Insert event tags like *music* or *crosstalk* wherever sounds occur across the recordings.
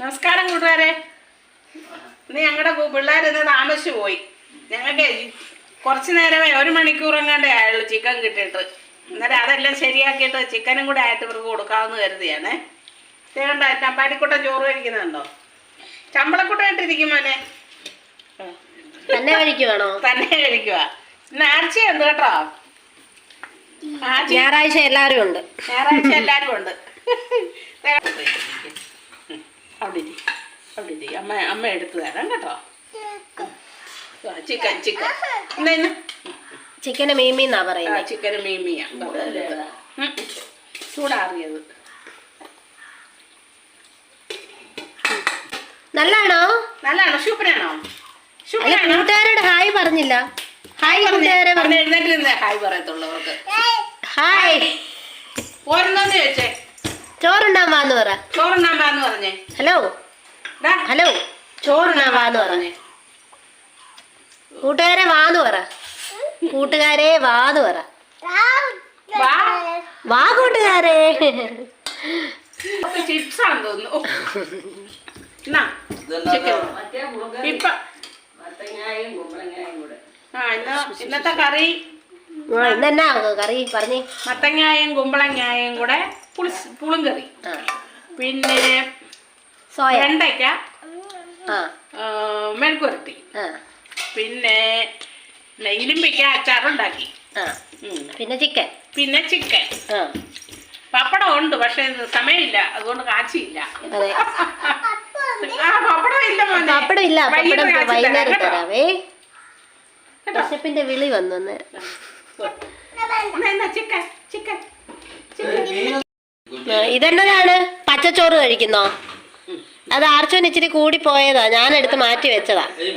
നമസ്കാരം കൂട്ടുകാരെ. ഇന്ന് ഞങ്ങളുടെ പിള്ളേർ ഇന്ന് താമസിച്ചു പോയി. ഞങ്ങൾക്ക് കുറച്ച് നേരമേ ഒരു മണിക്കൂർ എങ്ങാണ്ടേ ആയുള്ളൂ ചിക്കൻ കിട്ടിയിട്ട്. അന്നേരം അതെല്ലാം ശരിയാക്കിയിട്ട് ചിക്കനും കൂടെ ആയിട്ട് ഇവർക്ക് കൊടുക്കാമെന്ന് കരുതിയാണേ. തേണ്ട ചമ്പാടിക്കുട്ടൻ ചോറ് കഴിക്കുന്നുണ്ടോ? ചമ്പളക്കുട്ട ഇട്ടിരിക്കും മോനെ. തന്നെ കഴിക്കുവാണോ? തന്നെ കഴിക്കുക ഇന്ന് ആഴ്ചയുണ്ട് കേട്ടോ. ഞായറാഴ്ച എല്ലാവരും ഉണ്ട് ഞായറാഴ്ച എല്ലാരും ഉണ്ട് *laughs* അവിടെ ഇരി. അവിടെ ഇരി. അമ്മ അമ്മ എടുത്തു തരാം കേട്ടോ. Chicken chicken. ഇന്ന്? ചിക്കന് മീമി എന്നാ പറയുന്നത് ചിക്കന് മീമിയാ ചൂടാറിയത്. നല്ലാണോ നല്ലാണോ സൂപ്പറാണോ? കൂട്ടുകാരോട് ഹായ് പറഞ്ഞില്ല. ഹായ് കൂട്ടുകാരെ ഹായ് പറയത്തുള്ളവർക്ക് ഹായ്. പോരുന്നോന്ന് ചോദിച്ചേ. ചോറുണ്ടാൻ വാന്ന് പറ. ചോറുണ്ണാൻ പാന്ന് പറഞ്ഞേ. ഹലോ. ഹലോ. ചോറുണ്ടാൻ വാന്ന് പറഞ്ഞേ. കൂട്ടുകാരെ വാന്ന് പറ. കൂട്ടുകാരെ വാന്ന് പറ. വാ. കൂട്ടുകാരെ. ചിപ്സ് ആണെന്ന് തോന്നുന്നു. ഇപ്പ. ഇന്ന് ഇന്നത്തെ കറി ആ, ഇന്നെന്നാ കറി? പറഞ്ഞേ. മത്തങ്ങായും കുമ്പളങ്ങായും കൂടെ പുളി പുളുങ്കറി. ആ. പിന്നെ സോയ. വെണ്ടയ്ക്ക മെഴുക്കുരട്ടി ആ പിന്നെ ഇലിമ്പിക്ക അച്ചാറുണ്ടാക്കി. ആ. പിന്നെ ചിക്കൻ പിന്നെ ചിക്കൻ ആ. പപ്പടം ഉണ്ട് പക്ഷെ സമയമില്ല. അതുകൊണ്ട് കാച്ചിയില്ല. അതെ. ആ പപ്പടം ഇല്ല മോനെ. പപ്പടം വൈകുന്നേരം. തരാവേ. വിശപ്പിന്റെ വിളി വന്നു അന്നേരം ചിക്കൻ ചിക്കൻ ചിക്കൻ ഇതെന്നതാണ്? പച്ചച്ചോറ് കഴിക്കുന്നോ? അത് ആർച്ചോൻ ഇച്ചിരി കൂടി പോയതാ. ഞാൻ എടുത്ത് മാറ്റി വെച്ചതാ. ഈ.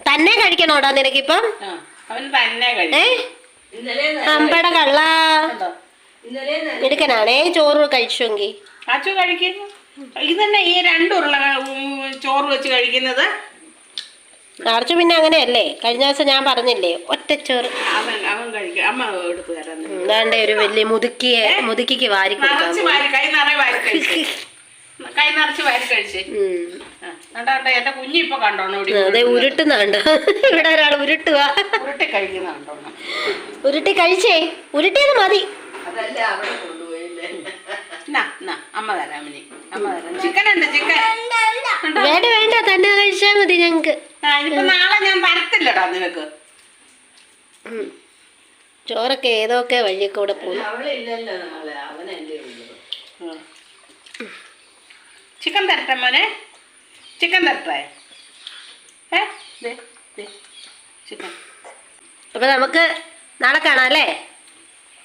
തന്നെ കഴിക്കണോടാ നിനക്കിപ്പം? അമ്പട കള്ള. കണ്ടോ? എടുക്കനാണേ ചോറ് കഴിച്ചെങ്കിൽ അച്ചു തന്നെ ഇതന്നെ ഈ രണ്ടുള്ള ഉം, ചോറ് വെച്ച് കഴിക്കുന്നത്. ആർച്ചു പിന്നെ അങ്ങനെയല്ലേ? കഴിഞ്ഞ ദിവസം ഞാൻ പറഞ്ഞില്ലേ ഒറ്റച്ചോറ് അവൻ അവൻ കഴിക്കും. അമ്മ എടുത്തു എന്താണ്ട് ഒരു വലിയ മുതുക്കിയെ മുതുക്കിക്ക് വാരി കൊടുക്കാൻ നിറച്ച് പോയി. വാരി കൈ നിറയെ വാരി കഴിച്ച് കൈ നിറച്ച് വാരി കഴിച്ച്. എന്റെ കുഞ്ഞി ഇപ്പൊ കണ്ടോണോ അതെ ഉരുട്ടുന്നുണ്ട്. ഇവിടെ ഒരാൾ ഉരുട്ടുവാ. ഉരുട്ടി കഴിക്കുന്ന കണ്ടോണം ഉരുട്ടി കഴിച്ചേ. ഉരുട്ടിയത് മതി. എന്നാ എന്നാ അമ്മ തരാം ഇനി. അമ്മ തരാം. ചിക്കൻ ഉണ്ട് ചിക്കൻ. വേണ്ട വേണ്ട തന്നെ കഴിച്ചാൽ മതി ഞങ്ങക്ക്. ഇനിയിപ്പോ നാളെ ഞാൻ തരത്തില്ലടാ നിനക്ക്. ചോറൊക്കെ ഏതൊക്കെ വഴിയൊക്കെ കൂടെ പോകും. ചിക്കൻ തരട്ടെ മോനെ? ചിക്കൻ തരട്ടെ? ഏ? ദേ, ദേ, ചിക്കൻ. അപ്പൊ നമുക്ക് നാളെ കാണാം അല്ലേ?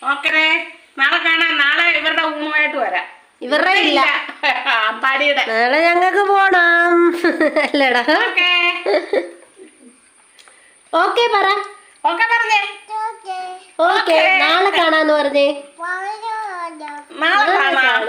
ഓക്കേ നാളെ കാണാം. നാളെ ഇവരുടെ ഊണുമായിട്ട് വരാം. ഇവരുടെ ഇല്ല. നാളെ ഞങ്ങൾക്ക് പോണം. *laughs* അല്ലേടാ. ഓക്കേ. ഓക്കെ പറ. ഓക്കെ പറഞ്ഞേ. ഓക്കെ നാളെ കാണാന്ന് പറഞ്ഞേ. നാളെ കാണാം.